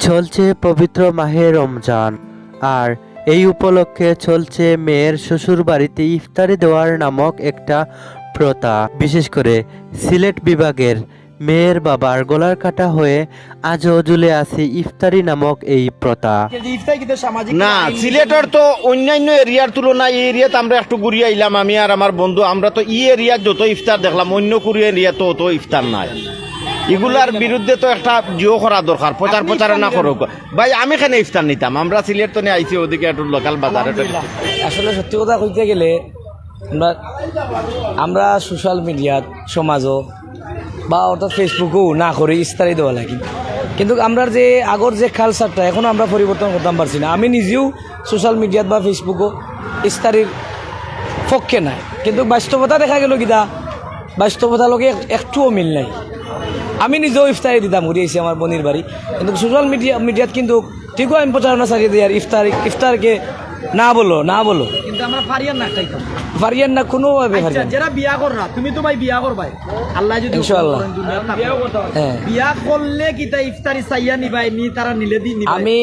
চলছে পবিত্র মাহে রমজান, আর এই উপলক্ষে চলছে মেয়ের শ্বশুর বাড়িতে ইফতারি দেওয়ার নামক একটা প্রথা, বিশেষ করে সিলেট বিভাগের মেয়ের বাবার গলার কাটা হয়ে আজও ঝুলে আছে ইফতারি নামক এই প্রথা। না সিলেটের তো অন্যান্য এরিয়ার তুলনায় এই এরিয়াতে আমরা একটু ঘুরিয়ে আইলাম আমি আর আমার বন্ধু। আমরা তো ই এরিয়ার যত ইফতার দেখলাম অন্য কুড়ি এরিয়া তো অত ইফতার নাই। এগুলার বিরুদ্ধে তো একটা জিও করা দরকার প্রচার প্রচারণা করুক ভাই আমি এখানে ইফতার নিতাম? আমরা সিলেট তো নিয়ে আইছি ওদিকে একটু লোকাল বাজারে আসলে সত্যি কথা কইতে গেলে আমরা আমরা সোশ্যাল মিডিয়াত সমাজও বা অর্থাৎ ফেসবুকও না করে, ইস্তারি দেওয়া লাগে। কিন্তু আমরা যে আগর যে কালচারটা এখনও আমরা পরিবর্তন করতে পারছি না। আমি নিজেও সোশ্যাল মিডিয়াত বা ফেসবুকও ইস্তারির পক্ষে নাই। কিন্তু বাস্তবতা দেখা গেল কিনা বাস্তবতার লগে একটুও মিল নাই। আমি নিজেও ইফতারি দিতাম ঘুরে আইসি আমার বোনের বাড়ি। কিন্তু সোশ্যাল মিডিয়া মিডিয়াত কিন্তু ঠিকও আমি প্রচারণা চালিয়ে দিই আর ইফতার ইফতারকে না বলো না বলো। কিন্তু আমরা ফারিয়ান না খাইতাম পারিয়ান না কোনোভাবে আচ্ছা যারা বিয়া কররা তুমি তো ভাই বিয়া করবাই। আল্লাহ যদি ইনশাআল্লাহ। হ্যাঁ। বিয়া করলে কি তা ইফতারি চাইয়া নিবাই নি তারা নিলে দি আমি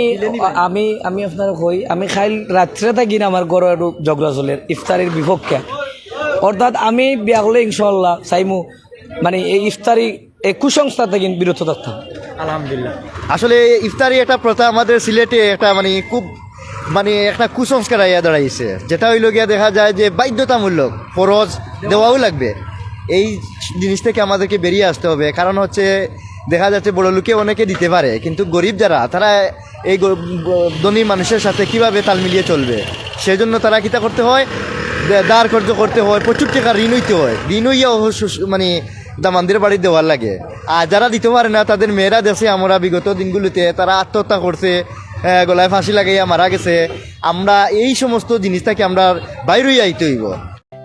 আমি আমি আপনার কই আমি খাইল রাত্রে থাকি না আমার গড় একটু ঝগড়া চলে ইফতারির বিপক্ষে। অর্থাৎ আমি বিয়া করলে ইনশাল্লাহ চাইমু মানে এই ইফতারি এই কুসংস্কার থেকে বিরত থাকতাম। আলহামদুলিল্লাহ। আসলে ইফতারি একটা প্রথা আমাদের সিলেটে একটা মানে খুব মানে একটা কুসংস্কার আইয়া দাঁড়াইছে। যেটা হইল গিয়া দেখা যায় যে বাধ্যতামূলক ফরজ দেওয়াও লাগবে। এই জিনিস থেকে আমাদেরকে বেরিয়ে আসতে হবে। কারণ হচ্ছে দেখা যাচ্ছে বড় লোকে অনেকে দিতে পারে, কিন্তু গরিব যারা, তারা এই ধনী মানুষের সাথে কীভাবে তাল মিলিয়ে চলবে? সেই জন্য তারা কিতা করতে হয়? দাঁড় কর্য করতে হয়, প্রচুর টাকা ঋণ হইতে হয়। ঋণ হইয়া মানে দামানদের বাড়ি দেওয়ার লাগে। আর যারা দিতে পারে না, তাদের মেয়েরা দেশে আমরা বিগত দিনগুলিতে তারা আত্মহত্যা করছে গলায় ফাঁসি লাগাইয়া মারা গেছে। আমরা এই সমস্ত জিনিস থেকে আমরা বাইরেই আইতে হইব।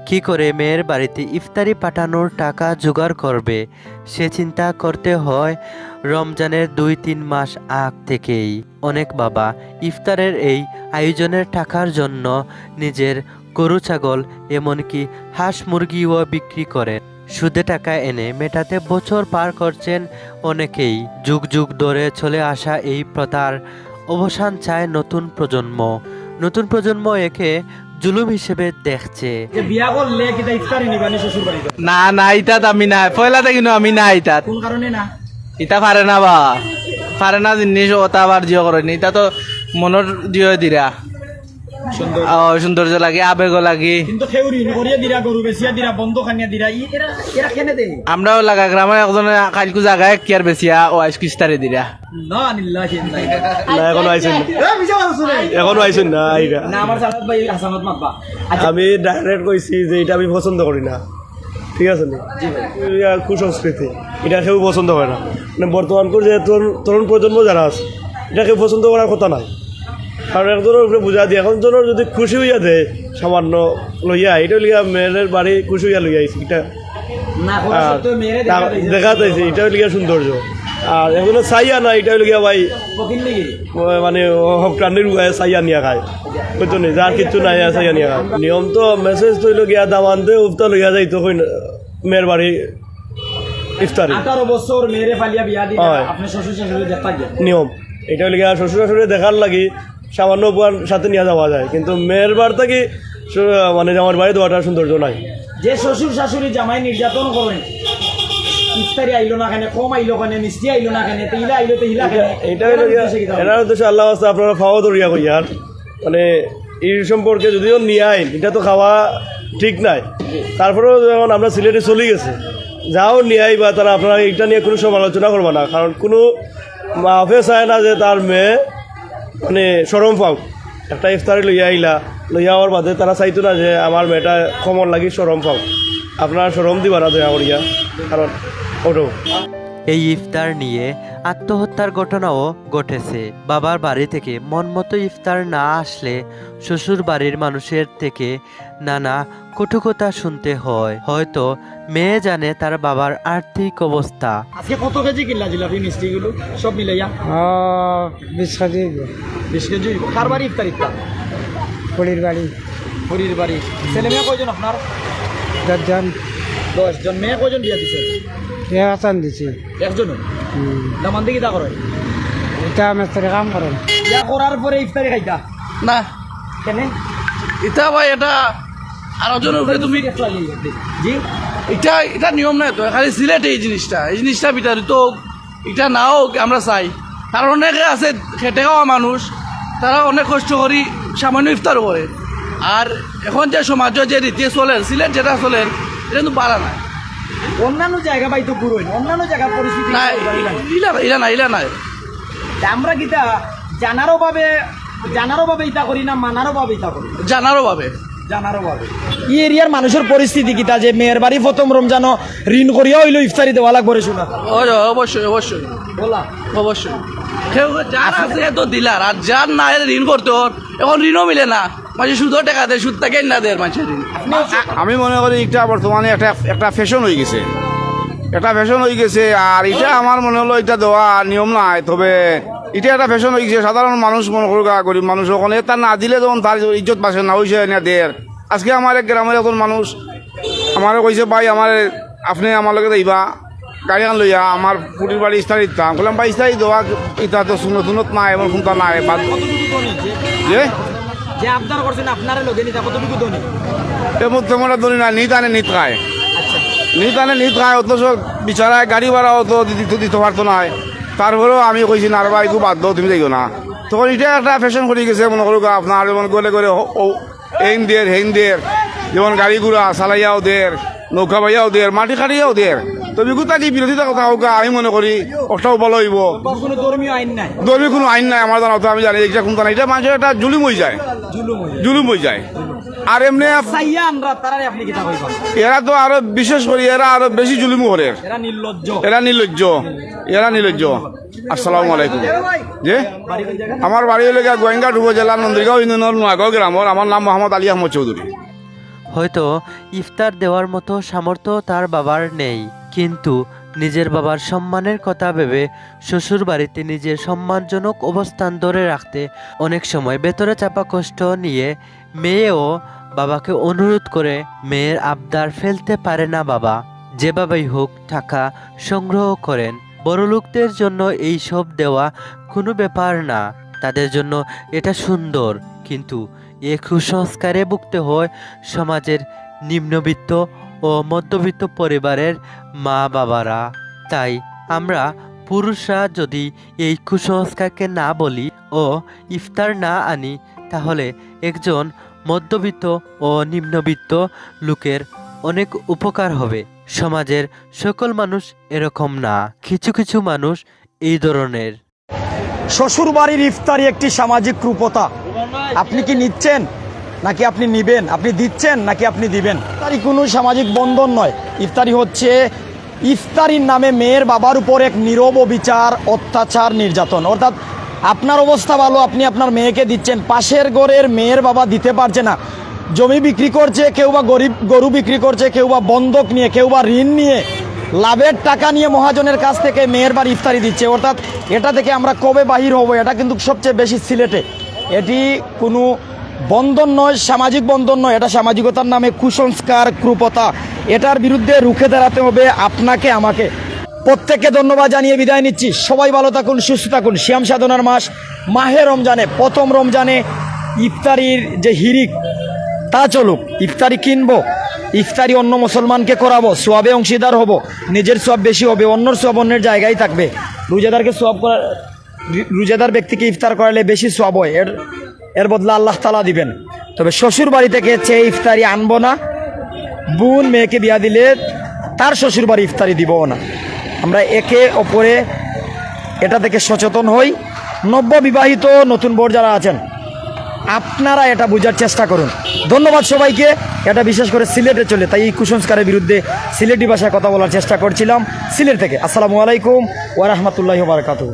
কি করে মেয়ের বাড়িতে ইফতারি পাঠানোর টাকা জোগাড় করবে, সে চিন্তা করতে হয় রমজানের দুই তিন মাস আগ থেকেই। অনেক বাবা ইফতারের এই আয়োজনের টাকার জন্য নিজের গরু, ছাগল, এমনকি হাঁস মুরগিও বিক্রি করেন। সুদে টাকা এনে মেটাতে বছর পার করছেন অনেকেই। যুগ যুগ ধরে চলে আসা এই প্রথার অবসান চায় নতুন প্রজন্ম। নতুন প্রজন্ম একে জুলুম হিসেবে দেখছে। বিয়া করলে কি তা ইফতারি নিবানি শ্বশুর বাড়িতে না না ইতাত আমি না পয়লা থেকে আমি না ইতাত। কোন কারণে না? ইতা পারে না বা। পারে না জিনিস ওটা আবার জিও করেনি। ইতা তো মনের জিও দিরা। ও সৌন্দর্য লাগে আবেগ লাগে। বেচিয়া আমরাও লাগা গ্রামের একজনে কালকু জায়গায় কি আর বেশিয়া ও আইস কিস্তারে দিরা না নিল্লাহি না। এখনও আইসেন এখনও আইসেন না আইরা। না আমার সালাত ভাই হাসানাত মাতবা। আচ্ছা। আমি ডাইরেক্ট কইছি যে এটা আমি পছন্দ করি না। ঠিক আছে না? কুসংস্কৃতি। এটা কেউ পছন্দ করে না। মানে বর্তমানকার যে তরুণ তরুণ প্রজন্ম যারা আছে এটা কেউ পছন্দ করার কথা নাই। কারণ একজনের উপরে বুঝা দিয়ে এখন জনের যদি খুশি হইয়া দেয় সামান্য লইয়া এটা লিয়া মেয়ের বাড়ি খুশি হইয়া লইয়া আইছি এটা দেখা তা- যাইছে। এটা লিয়া সৌন্দর্য। আর এগুলো চাইয়া না এটা লিয়া ভাই মানে হকানির উগায় চাইয়া নিয়া খায়। বুঝছ নি? যার কিছু নাই চাইয়া নিয়া খায়। নিয়ম তো মেসেজ তৈল গিয়া দামানতে উফতা লইয়া যাইতো মেয়ের বাড়ি ইফতারি। বছর মেয়েরে ফালিয়া বিয়া দিয়ে হয়। আপনি শ্বশুর শাশুড়ি দেখা নিয়ম। এটা লিগা শ্বশুর শাশুড়ি দেখার লাগি সামান্য উপহার সাথে নিয়ে যাওয়া যায়। কিন্তু মেয়ের বার থেকে মানে আমার বাড়ি দেওয়াটা সৌন্দর্য নাই। যে শ্বশুর শাশুড়ি জামাই নির্যাতন করেন ইফতারি আইলো না কেন কম আইলো কেন মিষ্টি আইলো না কেন তেইলা আইলো তেইলা কেন এটা এটার উদ্দেশ্য আল্লাহ আস্তে আপনারা খাওয়া দরিয়া কইয়ার মানে এই সম্পর্কে যদিও নিয়ে আইন এটা তো খাওয়া ঠিক নাই। তারপরেও যখন আমরা সিলেটে চলে গেছে যাও নিয়ে আই বা তারা আপনারা এটা নিয়ে কোনো সমালোচনা করব না কারণ কোনো মাফে চায় না যে তার মেয়ে মানে সরম পাও। একটা ইফতারি লইয়া আইলা, লইয়া আওয়ার বাদে তারা চাইতো না যে আমার মেয়েটা কমর লাগি সরম পাও। আপনারা সরম দিবা না দয়া করিয়া, কারণ ওটো। এই ইফতার নিয়ে আত্মহত্যার ঘটনাও ঘটেছে। বাবার বাড়ি থেকে মন মতো ইফতার না আসলে শ্বশুর বাড়ির মানুষের থেকে নানা কটুকতা শুনতে হয়। হয়তো মেয়ে জানে তার বাবার আর্থিক অবস্থা। আজকে কত কেজি কিনলা জিলাপি মিষ্টি গুলো সব মিলাইয়া? বিশ কেজি। বিশ কেজি? কার বাড়ি ইফতার ইফতার? পরির বাড়ি। হরির বাড়ি। ছেলে মেয়ে কয়জন আপনার? দশজন। দশ জন মেয়ে কয়জন বিয়া দিছে? হাজার দিছি। একজন দামান দিয়ে কিতা করে এটা মেস্তারি কাম করেন ইয়া করার পরে ইফতারি খাইতা। না। কেনে? এটা ভাই এটা আর ওজনের উপরে তুমি জি? এটা এটা নিয়ম নাই তো খালি সিলেটে এই জিনিসটা। এই জিনিসটা বিতাড়িত হোক এটা নাও হোক আমরা চাই। কারণ অনেকে আছে খেটে খাওয়া মানুষ তারা অনেক কষ্ট করি সামান্য ইফতার করে। আর এখন যে সমাজে যে রীতি চলে সিলেট যেটা চলে এটা কিন্তু পারা নাই। অন্যান্য জায়গা পাই তো পুরোই অন্যান্য জায়গার পরিস্থিতি না। ইলা ইলা নাই ইলা নাই আমরা কিতা জানারও ভাবে জানারও ভাবে ইতা করি না মানারও ভাবে ইতা করি? জানারও ভাবে। জানারও ভাবে। ই এরিয়ার মানুষের পরিস্থিতি কিতা যে মেয়ের বাড়ি প্রথম রমজান ঋণ করিয়া হইল ইফতারি দেওয়া লাগবে রে শোনা। অবশ্যই অবশ্যই। বলা। অবশ্যই। কেউ যার আছে তো দিলার আর যার না ঋণ করতে এখন ঋণও মিলে না। মাঝে সুদও টাকা দেয় সুদ টাকাই না দেয় মানুষের আমি মনে করি এটা বর্তমানে একটা একটা ফ্যাশন হয়ে গেছে। একটা ফ্যাশন হয়ে গেছে আর এটা আমার মনে হলো এটা দেওয়া নিয়ম নাই তবে এটা একটা ফ্যাশন হয়ে গেছে। সাধারণ মানুষ মনে করুক গরিব মানুষ ওখানে তার না দিলে যখন তার ইজ্জত বাসে না হয়েছে না দের আজকে আমার এক গ্রামের এখন মানুষ আমারে কইছে ভাই আমার আপনি আমার লগে যাইবা গাড়ি আন লইয়া আমার পুটির বাড়ি ইস্তারি দিতাম বললাম ভাই ইস্তারি দেওয়া ইতা তো শুনো শুনত নাই এমন শুনতা নাই বাদ যে আবদার করছেন আপনারে লগে নিতা কতটুকু এমন তেমন না নিত আনে নিত খায় নিত আনে নিত খায় অথচ বিচারায় গাড়ি ভাড়া অত দিতে দিতে পারতো না তারপরেও আমি কইছি না ভাই খুব বাধ্য তুমি যাইও না। তখন এটা একটা ফ্যাশন করে গেছে মনে করুক আপনার যেমন গলে গলে হেন দের হেন দের যেমন গাড়ি ঘোড়া চালাইয়াও দের নৌকা বাইয়াও দের মাটি কাটিয়াও দের তবে গোটা কি বিরোধিতা কথা হোক আমি মনে করি ওটাও বলো হইব। কোনো ধর্মীয় আইন নাই। কোনো আইন নাই আমার জানা তো আমি জানি এটা কোনটা না এটা মানুষের একটা জুলুম হয়ে যায়। জুলুম হয়ে যায়। আর এমনি এরা তো আরও বিশেষ করে এরা আরও বেশি জুলুম করে। এরা নির্লজ্জ। এরা নির্লজ্জ। এরা নির্লজ্জ। আসসালামু আলাইকুম। যে কোন আমার বাড়ি হলে গোয়েঙ্গাট উপজেলা নন্দীগাঁও ইউনিয়নের নোয়াগাঁও গ্রামর। আমার নাম মোহাম্মদ আলী আহমদ চৌধুরী। হয়তো ইফতার দেওয়ার মতো সামর্থ্য তার বাবার নেই। কিন্তু নিজের বাবার সম্মানের কথা ভেবে শ্বশুর বাড়িতে নিজের সম্মানজনক অবস্থান ধরে রাখতে অনেক সময় ভেতরে চাপা কষ্ট নিয়ে মেয়েও বাবাকে অনুরোধ করে মেয়ের আবদার ফেলতে পারে না বাবা। যেভাবেই হোক টাকা সংগ্রহ করেন। বড়লোকদের জন্য এই সব দেওয়া কোনো ব্যাপার না। তাদের জন্য এটা সুন্দর। কিন্তু এ কুসংস্কারে ভুগতে হয় সমাজের নিম্নবিত্ত ও মধ্যবিত্ত পরিবারের মা বাবারা তাই আমরা পুরুষরা যদি এই কুসংস্কারকে না বলি ও ইফতার না আনি, তাহলে একজন মধ্যবিত্ত ও নিম্নবিত্ত লোকের অনেক উপকার হবে। সমাজের সকল মানুষ এরকম না। কিছু কিছু মানুষ এই ধরনের। শ্বশুর বাড়ির ইফতারি একটি সামাজিক রূপতা। আপনি কি নিচ্ছেন? নাকি আপনি নিবেন? আপনি দিচ্ছেন নাকি আপনি দিবেন? ইফতারি কোনো সামাজিক বন্ধন নয়। ইফতারি হচ্ছে ইফতারির নামে মেয়ের বাবার উপর এক নীরব বিচার অত্যাচার, নির্যাতন। অর্থাৎ আপনার অবস্থা ভালো, আপনি আপনার মেয়েকে দিচ্ছেন। পাশের ঘরের মেয়ের বাবা দিতে পারছে না। জমি বিক্রি করছে, কেউ বা গরিব, গরু বিক্রি করছে, কেউ বা বন্ধক নিয়ে, কেউ বা ঋণ নিয়ে, লাভের টাকা নিয়ে মহাজনের কাছ থেকে মেয়ের বাড়ি ইফতারি দিচ্ছে। অর্থাৎ এটা থেকে আমরা কবে বাহির হব, এটা কিন্তু সবচেয়ে বেশি সিলেটে। এটি কোনো বন্ধন নয়, সামাজিক বন্ধন নয়, এটা সামাজিকতার নামে কুসংস্কার, ক্রূপতা। এটার বিরুদ্ধে রুখে দাঁড়াতে হবে আপনাকে, আমাকে। প্রত্যেককে ধন্যবাদ জানিয়ে বিদায় নিচ্ছি। সবাই ভালো থাকুন, সুস্থ থাকুন। শ্যাম সাধনার মাস, মাহে রমজানে, প্রথম রমজানে ইফতারির যে হিরিক, তা চলুক। ইফতারি কিনবো, ইফতারি অন্য মুসলমানকে করাবো, সোয়াবে অংশীদার হব, নিজের সোয়াব বেশি হবে, অন্যর সোয়াব অন্যের জায়গায় থাকবে। রোজাদারকে সোয়াব করা রোজাদার ব্যক্তিকে ইফতার করালে বেশি সোয়াব হয়। এর এর বদলে আল্লাহ তালা দিবেন। তবে শ্বশুর বাড়ি থেকে চেয়ে ইফতারি আনব না। বোন মেয়েকে বিয়া দিলে তার শ্বশুর বাড়ি ইফতারি দিবও না। আমরা একে অপরে এটা থেকে সচেতন হই। নব্য বিবাহিত নতুন বোর যারা আছেন, আপনারা এটা বোঝার চেষ্টা করুন। ধন্যবাদ সবাইকে। এটা বিশেষ করে সিলেটে চলে, তাই এই কুসংস্কারের বিরুদ্ধে সিলেটি ভাষায় কথা বলার চেষ্টা করছিলাম সিলেট থেকে। আসসালামু আলাইকুম ওয়া রাহমাতুল্লাহি ওয়া বারাকাতুহু।